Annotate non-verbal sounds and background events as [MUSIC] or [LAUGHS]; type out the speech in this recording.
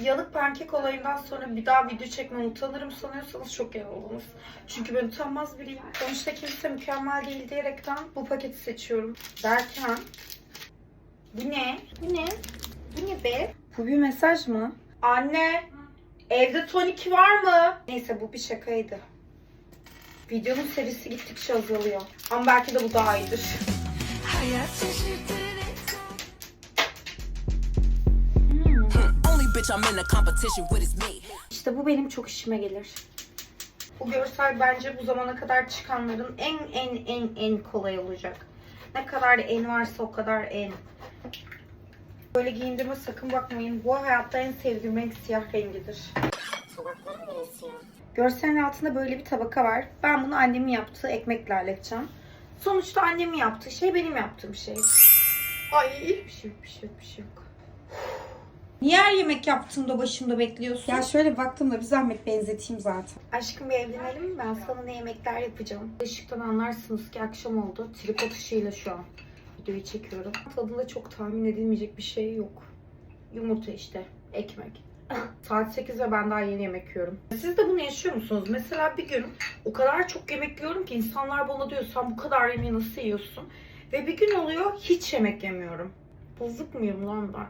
yanık pankek olayından sonra bir daha video çekmem utanırım sanıyorsanız çok yanıldınız. Çünkü ben utanmaz biriyim. Sonuçta kimse mükemmel değil diyerekten bu paketi seçiyorum. Derken bu ne? Bu ne? Bu ne be? Bu bir mesaj mı? Anne, evde tonik var mı? Neyse bu bir şakaydı. Videonun serisi gittikçe azalıyor. Ama belki de bu daha iyidir. Hayat şaşırtır İşte bu benim çok işime gelir. Bu görsel bence bu zamana kadar çıkanların en en en en kolay olacak. Ne kadar en varsa o kadar en. Böyle giyindirme sakın bakmayın. Bu hayatta en sevdiğim renk siyah rengidir. Görselin altında böyle bir tabaka var. Ben bunu annemin yaptığı ekmekle halledeceğim. Sonuçta annemin yaptığı şey benim yaptığım şey. Ay bir şey yok, bir şey yok, bir şey yok. Niye her yemek yaptığımda başımda bekliyorsun? Ya şöyle baktım da bir zahmet benzeteyim zaten. Aşkım bir evlenelim mi? Ben sana ne yemekler yapacağım. Işıktan anlarsınız ki akşam oldu. Tripod ışığıyla şu an videoyu çekiyorum. Tadında çok tahmin edilmeyecek bir şey yok. Yumurta işte, ekmek. [LAUGHS] Saat 8 ve ben daha yeni yemek yiyorum. Siz de bunu yaşıyor musunuz? Mesela bir gün o kadar çok yemek yiyorum ki insanlar bana diyor sen bu kadar yemeği nasıl yiyorsun? Ve bir gün oluyor hiç yemek yemiyorum. Bozuk muyum lan ben?